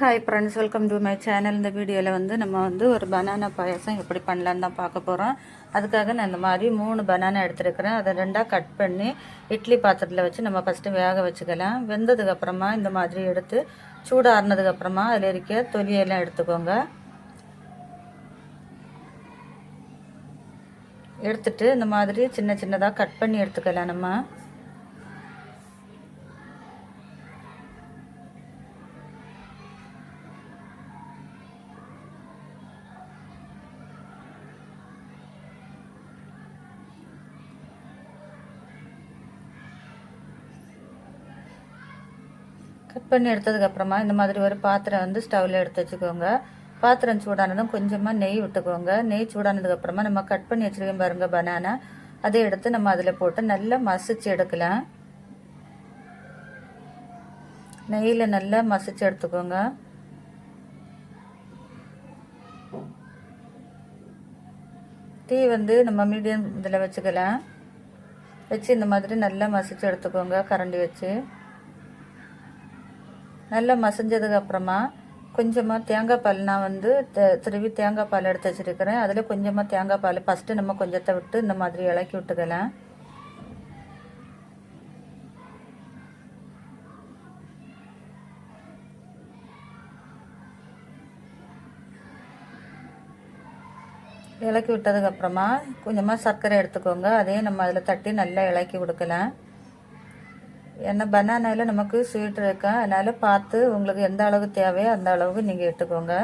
Hi friends welcome to my channel இந்த வீடியோவில் வந்து நம்ம வந்து ஒரு பனானா பாயாசம் எப்படி பண்ணலான்னு தான் பார்க்க போகிறோம் அதுக்காக நான் இந்த மாதிரி மூணு பனானா எடுத்துருக்கிறேன். அதை ரெண்டாக கட் பண்ணி இட்லி பாத்திரத்தில் வச்சு நம்ம ஃபஸ்ட்டு வேக வச்சுக்கலாம். வெந்ததுக்கப்புறமா இந்த மாதிரி எடுத்து சூடாறினதுக்கப்புறமா அதில் இருக்க தொலியெல்லாம் எடுத்துக்கோங்க. எடுத்துட்டு இந்த மாதிரி சின்ன சின்னதாக கட் பண்ணி எடுத்துக்கலாம் நம்ம. கட் பண்ணி எடுத்ததுக்கப்புறமா இந்த மாதிரி ஒரு பாத்திரம் வந்து ஸ்டவ்வில் எடுத்து வச்சுக்கோங்க. பாத்திரம் சூடானதும் கொஞ்சமாக நெய் விட்டுக்கோங்க. நெய் சூடானதுக்கப்புறமா நம்ம கட் பண்ணி வச்சுருக்கோம் பாருங்க பனானா அதை எடுத்து நம்ம அதில் போட்டு நல்லா மசிச்சு எடுக்கலாம். நெய்யில் நல்லா மசிச்சு எடுத்துக்கோங்க. டீ வந்து நம்ம மீடியம் இதில் வச்சுக்கலாம். வச்சு இந்த மாதிரி நல்லா மசிச்சு எடுத்துக்கோங்க கரண்டி வச்சு. நல்லா மசிஞ்சதுக்கப்புறமா கொஞ்சமாக தேங்காய் பால் நான் வந்து திருவி தேங்காய் பால் எடுத்து வச்சுருக்கிறேன். அதில் கொஞ்சமாக தேங்காய் பால் ஃபஸ்ட்டு நம்ம கொஞ்சத்தை விட்டு இந்த மாதிரி இலக்கி விட்டுக்கலாம். இலக்கி விட்டதுக்கப்புறமா கொஞ்சமாக சர்க்கரை எடுத்துக்கோங்க. அதையும் நம்ம அதில் தட்டி நல்லா இலக்கி கொடுக்கலாம். ஏன்னா பனானாவில் நமக்கு ஸ்வீட் இருக்கா. அதனால் பார்த்து உங்களுக்கு எந்த அளவு தேவையோ அந்த அளவுக்கு நீங்கள் இட்டுக்கோங்க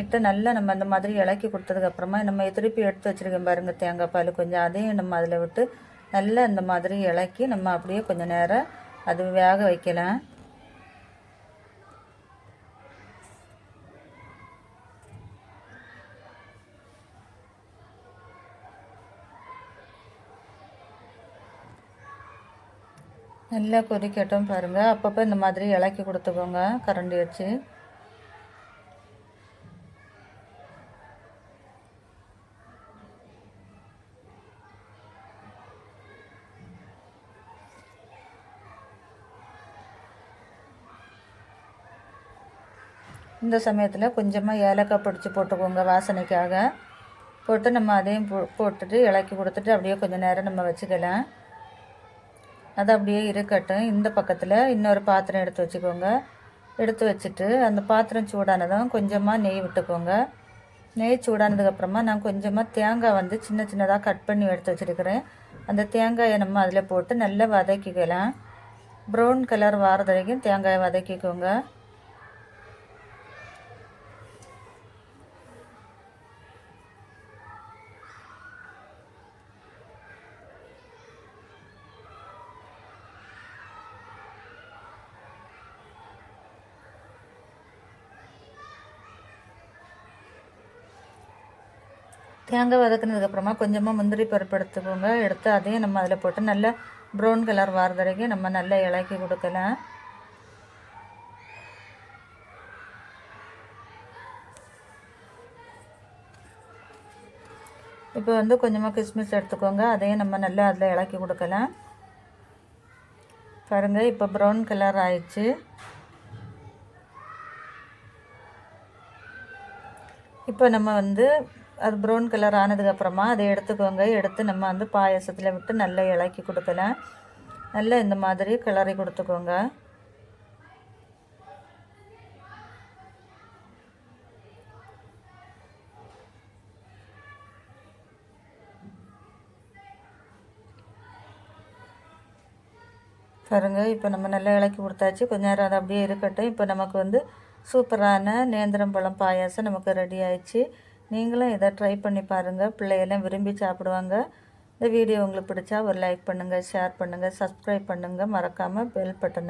இட்டு நல்லா நம்ம அந்த மாதிரி இலக்கி கொடுத்ததுக்கப்புறமா நம்ம திருப்பி எடுத்து வச்சுருக்கோம் பாருங்கள் தேங்காய் பால். கொஞ்சம் அதையும் நம்ம அதில் விட்டு நல்லா இந்த மாதிரி இலக்கி நம்ம அப்படியே கொஞ்சம் நேரம் அது வேக வைக்கலாம். நல்லா கொதிக்கட்டும் பாருங்கள் அப்பப்போ இந்த மாதிரி இலக்கி கொடுத்துக்கோங்க. கரண்டி வச்சு. இந்த சமயத்தில் கொஞ்சமாக ஏலக்காய் பிடிச்சி போட்டுக்கோங்க வாசனைக்காக. போட்டு நம்ம அதையும் போ போட்டுட்டு இலக்கி கொடுத்துட்டு அப்படியே கொஞ்சம் நேரம் நம்ம வச்சுக்கலாம். அது அப்படியே இருக்கட்டும். இந்த பக்கத்தில் இன்னொரு பாத்திரம் எடுத்து வச்சுக்கோங்க. எடுத்து வச்சுட்டு அந்த பாத்திரம் சூடானதும் கொஞ்சமாக நெய் விட்டுக்கோங்க. நெய் சூடானதுக்கப்புறமா நான் கொஞ்சமாக தேங்காய் வந்து சின்ன சின்னதாக கட் பண்ணி எடுத்து வச்சுருக்கிறேன். அந்த தேங்காயை நம்ம அதில் போட்டு நல்லா வதக்கிக்கலாம். ப்ரௌன் கலர் வாரது வரைக்கும் தேங்காயை வதக்கிக்கோங்க. தேங்காய் வதக்குனதுக்கப்புறமா கொஞ்சமாக முந்திரி பருப்பு எடுத்துக்கோங்க எடுத்து அதையும் நம்ம அதில் போட்டு நல்லா ப்ரௌன் கலர் வர வரைக்கும் நம்ம நல்லா இலக்கி கொடுக்கலாம். இப்போ வந்து கொஞ்சமாக கிஸ்மிஸ் எடுத்துக்கோங்க. அதையும் நம்ம நல்லா அதில் இலக்கி கொடுக்கலாம். பாருங்கள் இப்போ ப்ரௌன் கலர் ஆயிடுச்சு. இப்போ நம்ம வந்து அது ப்ரௌன் கலர் ஆனதுக்கப்புறமா அதை எடுத்துக்கோங்க. எடுத்து நம்ம வந்து பாயசத்தில் விட்டு நல்லா இலக்கி கொடுக்கலாம் நல்லா இந்த மாதிரி கிளறி கொடுத்துக்கோங்க. பாருங்கள் இப்போ நம்ம நல்லா இலக்கி கொடுத்தாச்சு. கொஞ்ச நேரம் அது அப்படியே இருக்கட்டும். இப்போ நமக்கு வந்து சூப்பரான நேந்திரம் பழம் பாயாசம் நமக்கு ரெடி ஆயிடுச்சு. நீங்களும் இதை ட்ரை பண்ணி பாருங்கள் பிள்ளையெல்லாம் விரும்பி சாப்பிடுவாங்க. இந்த வீடியோ உங்களுக்கு பிடிச்சா ஒரு லைக் பண்ணுங்கள் ஷேர் பண்ணுங்கள் சப்ஸ்கிரைப் பண்ணுங்கள் மறக்காமல் பெல் பட்டனை